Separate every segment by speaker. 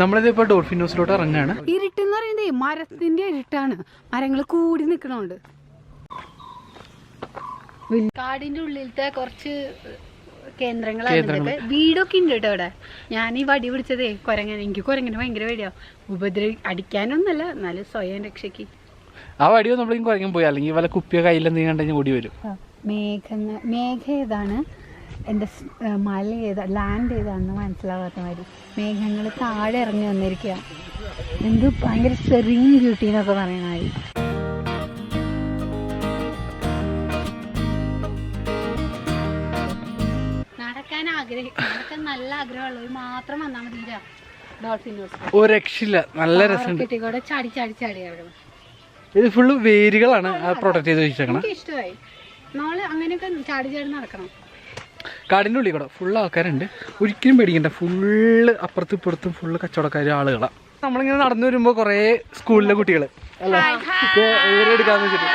Speaker 1: നമ്മളിത് ഇപ്പോൾ ഡോൾഫിൻ ന്യൂസിലോട്ട് ഇരുട്ട്
Speaker 2: ഇരുട്ടെന്ന് പറയുന്നതേ മരത്തിന്റെ ഇരുട്ടാണ്. മരങ്ങൾ കൂടി നിൽക്കണോണ്ട്. കാടിന്റെ ഉള്ളിലത്തെ കുറച്ച് കേന്ദ്രങ്ങളാണ്. വീടൊക്കെ ഉണ്ട് കേട്ടോ അവിടെ. ഞാൻ ഈ വടി പിടിച്ചതേ കൊരങ്ങൻ എനിക്ക് കുരങ്ങനെ ഭയങ്കര പേടിയാവും ഉപദ്രവി അടിക്കാനൊന്നല്ല എന്നാലും സ്വയം രക്ഷയ്ക്ക്.
Speaker 1: ആ വടിയോ നമ്മളിങ്ങനെ കുഴങ്ങാൻ പോയി. അല്ലെങ്കിൽ വല്ല കുപ്പിയോ കയ്യിലെന്തെങ്കിലും കണ്ടു ഓടി വരും.
Speaker 2: മേഘങ്ങൾ മേഘ ഏതാണ്? എന്റെ മല ഏതാ ലാൻഡ് ഏതാണെന്ന് മനസ്സിലാവാത്ത മാതിരി മേഘങ്ങൾ താഴെ ഇറങ്ങി വന്നിരിക്കുക എന്ത് ഭയങ്കര സെറിങ് ബ്യൂട്ടി എന്നൊക്കെ പറയണ മാതിരി. നടക്കാൻ ആഗ്രഹം നടക്കാൻ നല്ല ആഗ്രഹമുള്ളവർ മാത്രം വന്നാൽ മതി ഡോൾഫിൻ
Speaker 1: ഒരു രക്ഷയില്ല. നല്ല രസമുണ്ട്.
Speaker 2: കൂടെ ചാടി ചാടി ചാടി അവിടെ
Speaker 1: ഇത് ഫുള്ള് വേരുകളാണ് പ്രൊട്ടക്ട് ചെയ്ത് വെച്ചേക്കണം.
Speaker 2: എനിക്ക് ഇഷ്ടമായി നമ്മൾ അങ്ങനെയൊക്കെ ചാടി ചാടി നടക്കണം.
Speaker 1: കാടിന്റെ ഉള്ളിൽ കൂടെ ഫുള്ള് ആൾക്കാരുണ്ട്. ഒരിക്കലും പേടിക്കണ്ട. ഫുള്ള് അപ്പുറത്തും ഇപ്പുറത്തും ഫുള്ള് കച്ചവടക്കാർ ആളുകളാണ് നമ്മളിങ്ങനെ നടന്നു വരുമ്പോൾ കുറേ സ്കൂളിലെ കുട്ടികൾ അല്ല ഇവരെ എടുക്കാന്ന് വെച്ചിട്ട്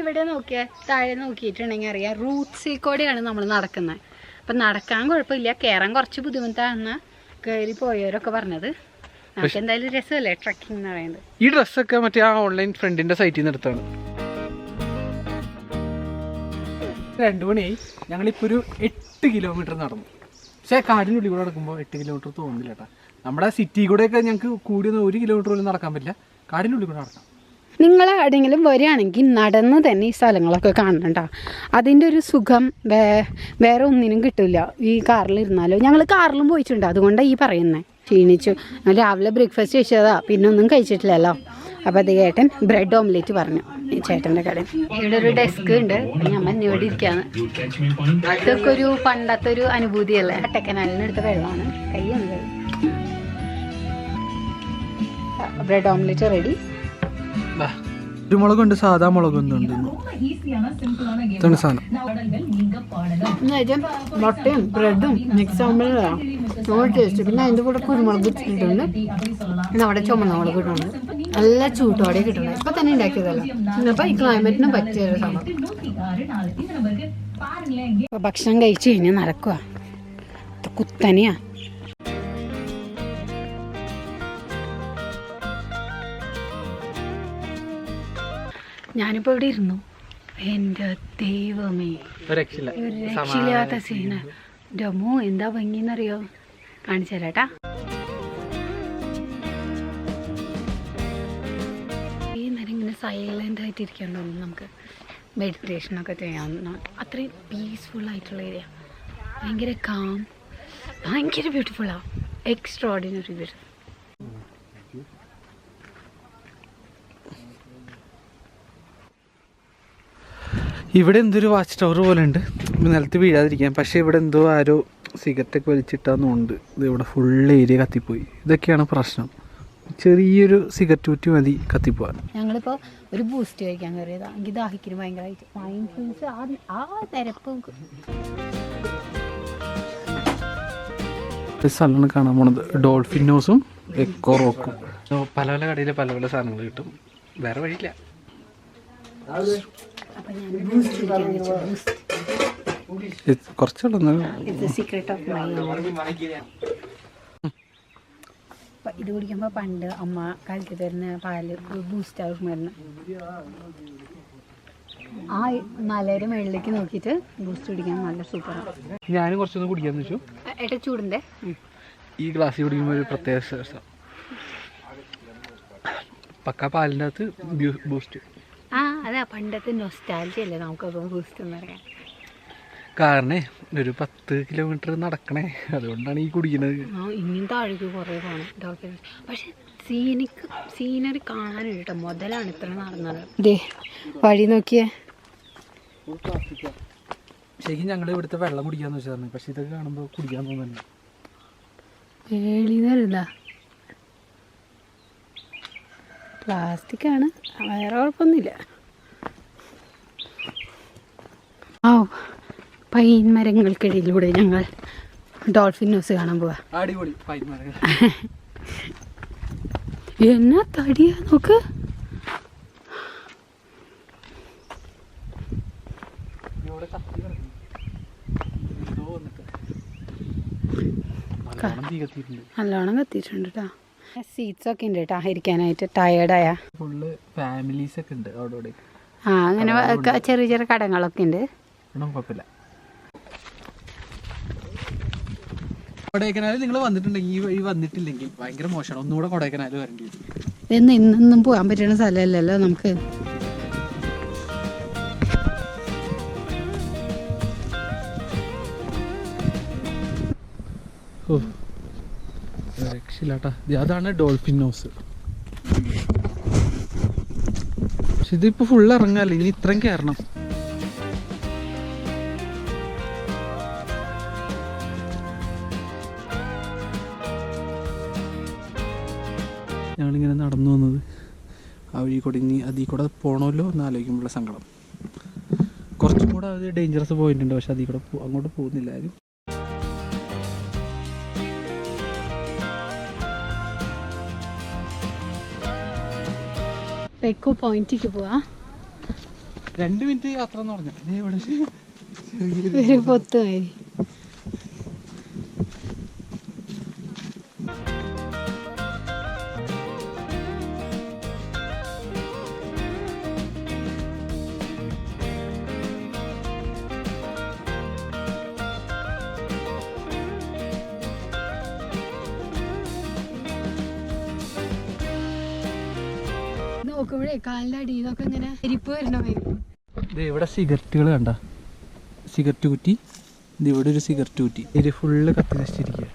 Speaker 2: ഇവിടെ നോക്കിയാൽ താഴെ നോക്കിയിട്ടുണ്ടെങ്കിൽ അറിയാം റൂട്ട്സിൽ കൂടെയാണ് നമ്മൾ നടക്കുന്നത് അപ്പം നടക്കാൻ കുഴപ്പമില്ല. കയറാൻ കുറച്ച് ബുദ്ധിമുട്ടാണെന്ന് കയറി പോയവരൊക്കെ പറഞ്ഞത്. നമുക്ക് എന്തായാലും രസമല്ലേ ട്രക്കിംഗ് എന്ന് പറയുന്നത്?
Speaker 1: ഈ ഡ്രസ്സൊക്കെ മറ്റേ ആ ഓൺലൈൻ ഫ്രണ്ടിന്റെ സൈറ്റിൽ നിന്ന് എടുത്താണ് രണ്ടു മണിയായി. ഞങ്ങളിപ്പോൾ ഒരു എട്ട് കിലോമീറ്റർ നടന്നു. പക്ഷേ കാടിനുള്ളിൽ കൂടെ നടക്കുമ്പോൾ എട്ട് കിലോമീറ്റർ തോന്നുന്നില്ല കേട്ടോ. നമ്മുടെ സിറ്റി കൂടെയൊക്കെ ഞങ്ങൾക്ക് കൂടി ഒന്ന് ഒരു കിലോമീറ്റർ പോലും നടക്കാൻ പറ്റില്ല. കാടിനുള്ളിൽ കൂടെ നടക്കാം.
Speaker 2: നിങ്ങൾ എവിടെയെങ്കിലും വരികയാണെങ്കിൽ നടന്ന് തന്നെ ഈ സ്ഥലങ്ങളൊക്കെ കാണണ്ട അതിന്റെ ഒരു സുഖം വേ വേറെ ഒന്നിനും കിട്ടില്ല. ഈ കാറിലിരുന്നാലോ ഞങ്ങൾ കാറിലും പോയിട്ടുണ്ട്. അതുകൊണ്ടാണ് ഈ പറയുന്നത് ക്ഷീണിച്ചു. രാവിലെ ബ്രേക്ക്ഫാസ്റ്റ് കഴിച്ചതാ. പിന്നെ ഒന്നും കഴിച്ചിട്ടില്ലല്ലോ. അപ്പോൾ അത് ചേട്ടൻ ബ്രെഡ് ഓംലെറ്റ് പറഞ്ഞു ചേട്ടന്റെ കടയിൽ. ഇവിടെ ഒരു ഡെസ്ക് ഉണ്ട്. ഞാൻ ഇവിടെ ഇരിക്കാന്ന് ഇതൊക്കെ ഒരു പണ്ടത്തെ ഒരു അനുഭൂതിയല്ലേ ടെക്കനാലിന് വെള്ളമാണ്. ഉണ്ട് ബ്രെഡ് ഓംലെറ്റ് റെഡി
Speaker 1: കുരുമുളകുണ്ട് സാധാ മുളകൊന്നുണ്ട് ഇതാണ് സാധനം?
Speaker 2: എന്നുവെച്ചാൽ മുട്ടയും ബ്രെഡും മിക്സ് ആകുമ്പോഴാണ് ടേസ്റ്റ് പിന്നെ അതിന്റെ കൂടെ കുരുമുളക് ഇട്ടിട്ടുണ്ട്. പിന്നെ അവിടെ ചുമന്ന മുളക് ഇട്ടുണ്ട് നല്ല ചൂട്ടോടെ കിട്ടണം ഇപ്പൊ തന്നെ ഉണ്ടാക്കിയതല്ല. അപ്പൊ ഈ ക്ലൈമറ്റിന് പറ്റിയ ഒരു സംഭവം ഇപ്പൊ ഭക്ഷണം കഴിച്ചു കഴിഞ്ഞാൽ നടക്കുക കുത്തനെയാ. ഞാനിപ്പോ ഇവിടെ ഇരുന്നു. എന്റെ ദൈവമേ. രക്ഷയില്ലാത്ത സീന. ഡമോ എന്താ ഭംഗിന്നറിയോ? കാണിച്ചു തരാട്ടാ. ഈ നേരം ഇങ്ങനെ സൈലന്റ് ആയിട്ട് ഇരിക്കാൻ തോന്നും നമുക്ക്. മെഡിറ്റേഷൻ ഒക്കെ ചെയ്യാവുന്ന അത്രയും പീസ്ഫുൾ ആയിട്ടുള്ള ഏരിയ ഭയങ്കര കാം ഭയങ്കര ബ്യൂട്ടിഫുള്ളാണ് എക്സ്ട്രാ ഓർഡിനറി ബ്യൂട്ടിഫുൾ
Speaker 1: ഇവിടെ എന്തൊരു വാച്ച് ടവർ പോലെ ഉണ്ട് നിലത്ത് വീഴാതിരിക്കാൻ. പക്ഷേ ഇവിടെ എന്തോ ആരോ സിഗരറ്റ് ഒക്കെ വലിച്ചിട്ടാന്നുണ്ട് ഇത് ഇവിടെ ഫുൾ ഏരിയ കത്തിപ്പോയി. ഇതൊക്കെയാണ് പ്രശ്നം. ചെറിയൊരു സിഗരറ്റ് കുറ്റി മതി കത്തിപ്പോവാൻ.
Speaker 2: ഞങ്ങളിപ്പോൾ ഒരു ബൂസ്റ്റ് കഴിക്കാൻ കയറിയതാണ് എനിക്ക് ദാഹിക്കുന്നു ഭയങ്കരമായിട്ട് മൈൻഡ് ആ
Speaker 1: സ്ഥലമാണ് കാണാൻ പോണത്. ഡോൾഫിൻ ഹൗസും എക്കോ റോക്കും പല പല കടയിൽ പല പല സാധനങ്ങൾ കിട്ടും. വേറെ വഴിയില്ല.
Speaker 2: അപ്പം ഞാൻ ബൂസ്റ്റ് കുടിക്കാൻ വെച്ചു ബൂസ്റ്റ്
Speaker 1: ഇത് കുറച്ചുള്ള
Speaker 2: ഇറ്റ്സ് സീക്രട്ട് ഓഫ് മൈ ഇത് കുടിക്കുമ്പോൾ പണ്ട് അമ്മ കലക്കി തരുന്ന പാൽ ബൂസ്റ്റ് ആവും മരുന്ന്. ആ മലയുടെ മുകളിലേക്ക് നോക്കിയിട്ട് ബൂസ്റ്റ് കുടിക്കാൻ നല്ല സൂപ്പറാണ്
Speaker 1: ഞാനും കുറച്ചൊന്ന് കുടിക്കാന്ന് വെച്ചു.
Speaker 2: ഏട്ടാ ചൂടിന്റെ
Speaker 1: ഈ ഗ്ലാസ്സിൽ കുടിക്കുമ്പോൾ ഒരു പ്രത്യേക പക്ക പാലിന്റെ അകത്ത് ബൂസ്റ്റ്
Speaker 2: ആ അതാ പണ്ടത്തെ നൊസ്റ്റാലിറ്റിയല്ലേ അല്ലേ നമുക്കപ്പോൾ ബൂസ്റ്റ് എന്ന് പറയാം
Speaker 1: കാരണം ഒരു പത്ത് കിലോമീറ്റർ നടക്കണേ. അതുകൊണ്ടാണ് ഈ കുടിക്കുന്നത്
Speaker 2: ഇനിയും താഴേക്ക് കുറേ പോകണം ഡോൾഫിൻ പക്ഷെ സീനിക്ക് സീനറി കാണാനുണ്ട് കേട്ടോ. മുതലാണ് ഇത്ര നടന്നത്. ദേ വഴി നോക്കിയേ.
Speaker 1: ശരിക്കും ഞങ്ങൾ ഇവിടുത്തെ വെള്ളം കുടിക്കാന്ന് വെച്ചാൽ പക്ഷെ ഇതൊക്കെ കാണുമ്പോൾ കുടിക്കാൻ തോന്നുന്നില്ല.
Speaker 2: ഏളിന്നല്ല പ്ലാസ്റ്റിക് ആണ് വേറെ കുഴപ്പമൊന്നുമില്ല. ആ പൈൻ മരങ്ങൾക്കിടയിലൂടെ ഞങ്ങൾ ഡോൾഫിൻ ന്യൂസ് കാണാൻ പോവാ. എന്നാ തടിയാ നോക്ക്.
Speaker 1: നല്ലോണം കത്തിയിട്ടുണ്ട്.
Speaker 2: കേട്ടോ സീറ്റ്സ് ഒക്കെ ഉണ്ട് കേട്ടോ ഇരിക്കാനായിട്ട് ടയേർഡായ
Speaker 1: ഫുള്ള് ഫാമിലീസ് ഒക്കെ ഉണ്ട് അവിടെ
Speaker 2: ആ അങ്ങനെ ചെറിയ ചെറിയ കടകളൊക്കെ ഉണ്ട്.
Speaker 1: കുഴപ്പമില്ല. കൊടൈക്കനാൽ നിങ്ങൾ വന്നിട്ടുണ്ടെങ്കിൽ ഈ വഴി വന്നിട്ടില്ലെങ്കിൽ ഭയങ്കര മോശമാണ്. ഒന്നുകൂടെ കൊടൈക്കനാൽ വരേണ്ടി വരും.
Speaker 2: ഇന്ന് ഇന്നും പോകാൻ പറ്റുന്ന സ്ഥലമല്ലല്ലോ നമുക്ക്.
Speaker 1: രക്ഷയില്ലാട്ടാ കേട്ടോ അതാണ് ഡോൾഫിൻ നോസ് പക്ഷെ ഇതിപ്പോ ഫുൾ ഇറങ്ങാല്ലേ? ഇനി ഇത്രയും കയറണം ഞങ്ങളിങ്ങനെ നടന്നു വന്നത്. ആ വഴി കൂടെ ഇനി അതിൽ കൂടെ പോകണമല്ലോ എന്ന് ആലോചിക്കുമ്പോഴുള്ള സങ്കടം. കുറച്ചും കൂടെ അത് ഡേഞ്ചറസ് ഉണ്ട് പക്ഷെ അതിൽ കൂടെ അങ്ങോട്ട് പോകുന്നില്ല ആരും.
Speaker 2: എക്കോ പോയിന്റിക്ക് പോവാ.
Speaker 1: രണ്ട് മിനിറ്റ് യാത്ര എന്ന് പറഞ്ഞു.
Speaker 2: ഒരു പൊത്ത് നോക്കുമ്പോഴേ കാലിന്റെ അടിയിലൊക്കെ ഇങ്ങനെ എരിപ്പ് വരണ വരും
Speaker 1: ദേ ഇവിടെ സിഗരറ്റുകൾ കണ്ട. സിഗരറ്റ് കുറ്റി. ഇവിടെ ഒരു സിഗരറ്റ് കുറ്റി. ഇത് ഫുള്ള് കത്തി നശിച്ചിരിക്കുക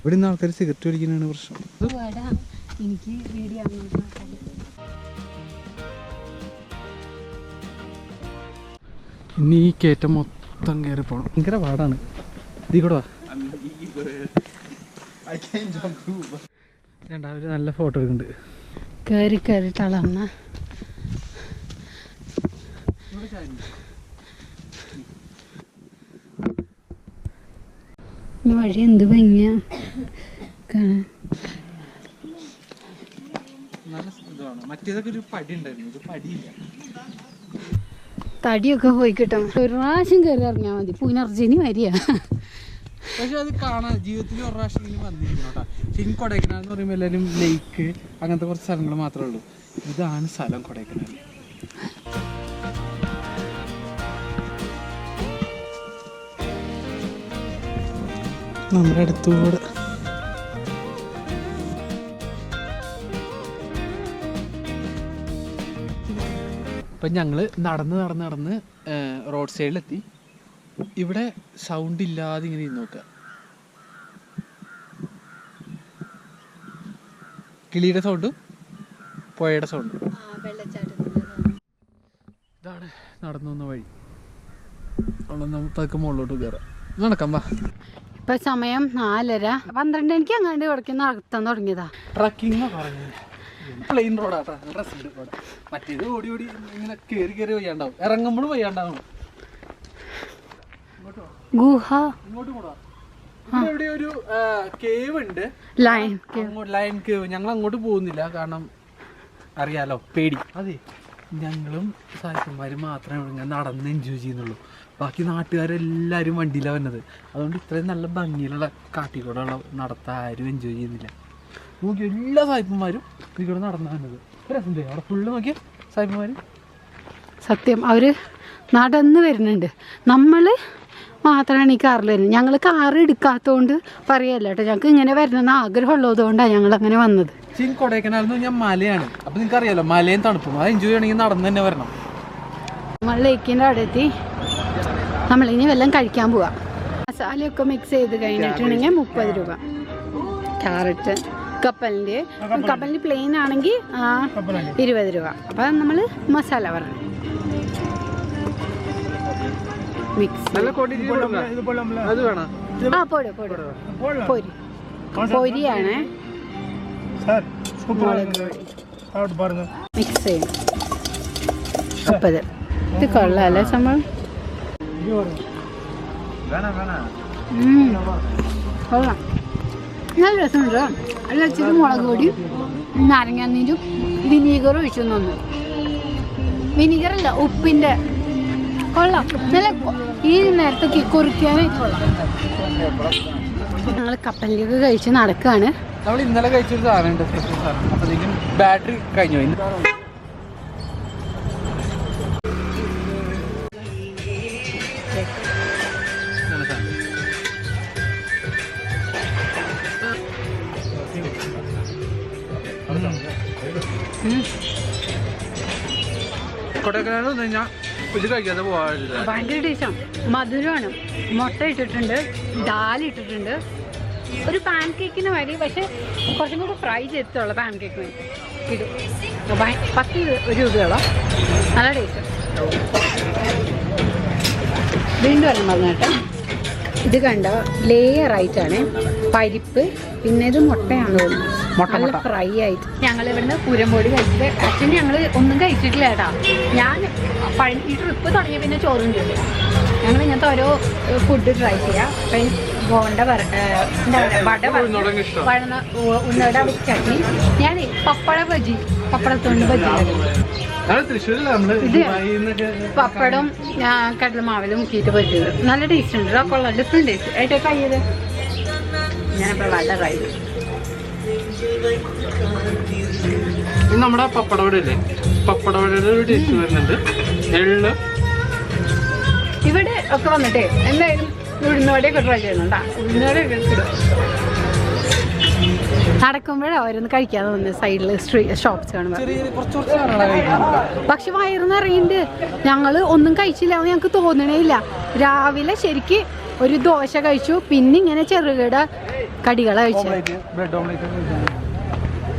Speaker 1: ഇവിടെ നിന്ന് ആൾക്കാർ സിഗരറ്റ് വലിക്കുന്നതാണ് പ്രശ്നം.
Speaker 2: എനിക്ക് വീഡിയോ
Speaker 1: ഇനി ഈ കയറ്റം മൊത്തം കയറി പോകണം ഭയങ്കര പാടാണ്. ഇതിൽ കൂടെ വാ. രണ്ടാ ഒരു നല്ല ഫോട്ടോ എടുക്കുന്നുണ്ട്.
Speaker 2: കയറി കയറി തളർന്ന. വഴി എന്ത് ഭംഗിയാ. കാണാൻ. തടിയൊക്കെ പോയി കിട്ടും ഒരു പ്രാവശ്യം കയറി ഇറങ്ങിയാൽ മതി. പുനർജനി വരിക
Speaker 1: പക്ഷെ അത് കാണാൻ ജീവിതത്തിൽ ഒരു പ്രാവശ്യം വന്നിരിക്കണം കേട്ടോ. ശരി കൊടൈക്കനാൽ എന്ന് പറയുമ്പോൾ എല്ലാവരും ലേക്ക് അങ്ങനത്തെ കുറച്ച് സ്ഥലങ്ങൾ മാത്രമേ ഉള്ളൂ. ഇതാണ് സ്ഥലം കൊടൈക്കനാൽ. നമ്മുടെ അടുത്തൂടെ അപ്പം ഞങ്ങൾ നടന്ന് നടന്ന് നടന്ന് റോഡ് സൈഡിലെത്തി ഇവിടെ സൗണ്ട് ഇല്ലാതെ ഇങ്ങനെ ഇരുന്ന് നോക്കുക. കിളിയുടെ സൗണ്ടും പുഴയുടെ സൗണ്ടും ഇതാണ് നടന്നു വന്ന വഴി. അവിടെ നമുക്ക് പതുക്കെ മുകളിലോട്ട് കയറാം. നടക്കാം വാ.
Speaker 2: ഇപ്പൊ സമയം നാലര. പന്ത്രണ്ട് എനിക്ക് അങ്ങാണ്ട് ഇവിടേക്ക് നടത്താൻ തുടങ്ങിയതാ.
Speaker 1: ട്രക്കിംഗ് പ്ലെയിൻ റോഡാ മറ്റേത് ഓടി ഓടി ഇങ്ങനെ കയറി കയറി വയ്യാണ്ടാവും. ഇറങ്ങുമ്പോഴും വയ്യാണ്ടാവും.
Speaker 2: ഗുഹ.
Speaker 1: ഇവിടെ ഒരു കേവ് ഉണ്ട്.
Speaker 2: ലൈൻ
Speaker 1: ലൈൻ കേവ് ഞങ്ങൾ അങ്ങോട്ട് പോകുന്നില്ല. കാരണം അറിയാലോ പേടി. അതെ. ഞങ്ങളും സായിപ്പന്മാരും മാത്രമേ ഇങ്ങനെ നടന്ന് എൻജോയ് ചെയ്യുന്നുള്ളൂ. ബാക്കി നാട്ടുകാരെല്ലാവരും വണ്ടിയിലാണ് വന്നത്. അതുകൊണ്ട് ഇത്രയും നല്ല ഭംഗിയിലുള്ള കാട്ടിക്കൂടെയുള്ള നടത്താൻ ആരും എൻജോയ് ചെയ്യുന്നില്ല. നോക്കി എല്ലാ സായിപ്പന്മാരും ഇതിലൂടെ നടന്നാ വന്നത്. രസമുണ്ട് അവിടെ ഫുള്ള് നോക്കിയ സായിപ്പന്മാർ
Speaker 2: സത്യം. അവർ നടന്ന് വരുന്നുണ്ട്. നമ്മൾ മാത്രമാണ് ഈ കാറിൽ വരുന്നത്. ഞങ്ങൾ കാർ എടുക്കാത്തതുകൊണ്ട് പറയല്ല കേട്ടോ. ഞങ്ങൾക്ക് ഇങ്ങനെ വരണമെന്ന് ആഗ്രഹമുള്ളതുകൊണ്ടാണ് ഞങ്ങൾ അങ്ങനെ വന്നത്
Speaker 1: കൊടൈക്കനാൽ എന്ന് പറഞ്ഞാൽ മലയാണ്. അപ്പോൾ നിങ്ങൾക്ക് അറിയാലോ മലയും തണുപ്പും. അത് എൻജോയ് ചെയ്യണമെങ്കിൽ നടന്ന് തന്നെ വരണം.
Speaker 2: നമ്മൾ ലേക്കിന്റെ അവിടെ എത്തി നമ്മളിനി വല്ലതും കഴിക്കാൻ പോവാം. മസാലയൊക്കെ മിക്സ് ചെയ്ത് കഴിഞ്ഞിട്ടുണ്ടെങ്കിൽ മുപ്പത് രൂപ. ക്യാരറ്റ് കപ്പലിന്റെ കപ്പലിന്റെ പ്ലെയിൻ ആണെങ്കിൽ ഇരുപത് രൂപ. അപ്പം നമ്മൾ മസാല പറഞ്ഞു മിക്സ്
Speaker 1: നല്ല ക്വാണ്ടിറ്റി അത് വേണം?
Speaker 2: ആ പോട് പോട് പൊരി. പൊരിയാണ്. മുളക് പൊടി. മിക്സ് ചെയ്യും. മുപ്പത് ഇത് കൊള്ളാല്ലേ സംഭവം. കൊള്ളാം. നല്ല രസമുണ്ട് അതിൽ ഇച്ചിരി മുളക് പൊടിയും നാരങ്ങാനീരും വിനീഗറും ഒഴിച്ചു തന്നു. വിനീഗറല്ല ഉപ്പിന്റെ കൊള്ളാം. നല്ല ഈ നേരത്തൊക്കെ കുറിക്കാനേ കൊള്ളാം ഞങ്ങൾ കപ്പലിലേക്ക് കഴിച്ച് നടക്കുകയാണ്
Speaker 1: നമ്മൾ ഇന്നലെ കഴിച്ചൊരു സാധനം ഉണ്ട് സ്പെഷ്യൽ സാധനം. അപ്പോഴത്തേക്കും ബാറ്ററി കഴിഞ്ഞു. കൊടൈക്കനാൽ വന്നു കഴിഞ്ഞാൽ
Speaker 2: ഭയങ്കര ടേസ്റ്റാണ് മധുരമാണ്. മുട്ട ഇട്ടിട്ടുണ്ട് ദാൽ ഇട്ടിട്ടുണ്ട്. ഒരു പാൻ കേക്കിന് വരി പക്ഷെ കുറച്ചും കൂടി ഫ്രൈ ചെയ്തിട്ടുള്ള പാൻ കേക്ക് ഇടും പത്ത് രൂപയോളം. നല്ല ടേസ്റ്റ് വീണ്ടും വരണം പറഞ്ഞേട്ടെ ഇത് കണ്ട ലെയർ ആയിട്ടാണ് പരിപ്പ് പിന്നെ ഇത് മുട്ടയാണ് നല്ല
Speaker 1: മുട്ട.
Speaker 2: ഫ്രൈ ആയിട്ട്. ഞങ്ങൾ ഇവിടുന്ന് പൂരംപോടി കഴിച്ചിട്ട് ആക്ച്വലി ഞങ്ങൾ ഒന്നും കഴിച്ചിട്ടില്ല കേട്ടാ. ഞാൻ പഴ- ഈ ട്രിപ്പ് തുടങ്ങിയ പിന്നെ ചോറും ചെയ്തു ഞങ്ങൾ ഇങ്ങനത്തെ ഓരോ ഫുഡ് ട്രൈ ചെയ്യാം. ഗോണ്ട ബോണ്ട വര ഏഹ് വട? വഴന്ന ഉന്നവിടെ ചട്നി. ഞാൻ പപ്പട ബജി പപ്പടത്തോണ്ട് ബജി ഇത്
Speaker 1: ദുബായിൽ
Speaker 2: പപ്പടം കടലമാവിൽ മുക്കിയിട്ട് പറ്റിയത് നല്ല ടേസ്റ്റ് ഉണ്ട് ഇതൊക്കെ ഡിഫറെന്റ് ഡിഫറെന്റ് ടേസ്റ്റ് ഏട്ടാ കയ്യത് ഞാനിപ്പോൾ വളരെ
Speaker 1: നമ്മുടെ പപ്പടവട ഇല്ലേ പപ്പടവടയുടെ ഒരു ടേസ്റ്റ് വരുന്നുണ്ട്. എള്ള്.
Speaker 2: ഇവിടെ ഒക്കെ വന്നിട്ടേ എന്തായാലും ഉഴുന്നുവടയൊക്കെ ട്രൈ ചെയ്യുന്നുണ്ടാ ഉഴുന്നുവടയൊക്കെ ഇടും. നടക്കുമ്പോഴാണ് ഓരോന്ന് കഴിക്കാൻ തോന്നുന്നത് സൈഡിൽ
Speaker 1: കഴിക്കുന്നത്
Speaker 2: പക്ഷെ വയറുന്ന നിറയുന്നുണ്ട് ഞങ്ങൾ ഒന്നും കഴിച്ചില്ല എന്ന് ഞങ്ങൾക്ക് തോന്നണേ ഇല്ല. രാവിലെ ശരിക്ക് ഒരു ദോശ കഴിച്ചു പിന്നെ ഇങ്ങനെ ചെറുകിട കടികൾ കഴിച്ചു.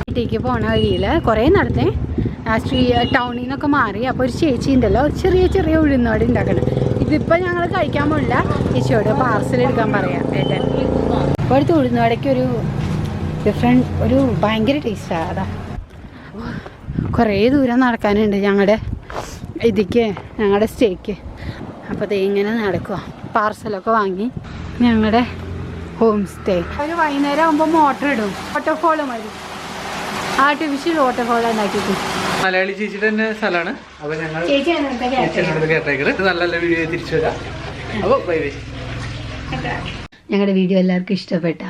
Speaker 2: വീട്ടിലേക്ക് പോണ വഴിയിൽ കുറേ നടത്തേ സ്ട്രീ ടൗണിൽ നിന്നൊക്കെ മാറി. അപ്പോൾ ഒരു ചേച്ചി ഉണ്ടല്ലോ ചെറിയ ചെറിയ ഉഴുന്നോടെ ഉണ്ടാക്കണം ഇതിപ്പോൾ ഞങ്ങൾ കഴിക്കാൻ പോലില്ല ചേച്ചിയോട് പാർസൽ എടുക്കാൻ പറയാം. ഏട്ടൻ. ഇപ്പോഴത്തെ ഉഴുന്നോടയ്ക്ക് ഒരു ഡിഫറെന്റ് ഒരു ഭയങ്കര ടേസ്റ്റാണ് അതാ. കുറേ ദൂരം നടക്കാനുണ്ട് ഞങ്ങളുടെ ഇതിക്ക് ഞങ്ങളുടെ സ്റ്റേക്ക് അപ്പോൾ ദേ ഇങ്ങനെ നടക്കുക പാർസലൊക്കെ വാങ്ങി ഞങ്ങളുടെ ഹോം സ്റ്റേ ഒരു വൈകുന്നേരം ആകുമ്പോൾ മോട്ടർ ഇടും. വാട്ടർഫോൾ മതി. ആർട്ടിഫിഷ്യൽ വാട്ടർഫോൾ ഉണ്ടാക്കിയിട്ട്.
Speaker 1: മലയാളി ചേച്ചിയുടെ തന്നെ സ്ഥലമാണ്. അപ്പോൾ ഞങ്ങൾ
Speaker 2: ചേച്ചി
Speaker 1: കേട്ടേക്കറ് നല്ല നല്ല വീഡിയോ തിരിച്ചു വരാം അപ്പോൾ ബൈ ബൈ
Speaker 2: ഞങ്ങളുടെ വീഡിയോ എല്ലാവർക്കും ഇഷ്ടപ്പെട്ട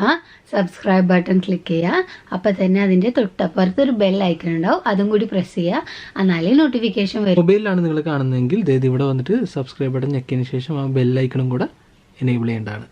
Speaker 2: സബ്സ്ക്രൈബ് ബട്ടൺ ക്ലിക്ക് ചെയ്യുക അപ്പോൾ തന്നെ അതിന്റെ തൊട്ടപ്പുറത്ത് ഒരു ബെൽ ഐക്കൺ ഉണ്ടാവും അതും കൂടി പ്രസ് ചെയ്യുക എന്നാലേ നോട്ടിഫിക്കേഷൻ വരും.
Speaker 3: മൊബൈലിലാണ് നിങ്ങൾ കാണുന്നതെങ്കിൽ ഇവിടെ വന്നിട്ട് സബ്സ്ക്രൈബ് ബട്ടൺ ഞെക്കിയതിന് ശേഷം ആ ബെൽ ഐക്കണും കൂടെ എനേബിൾ ചെയ്യേണ്ടതാണ്.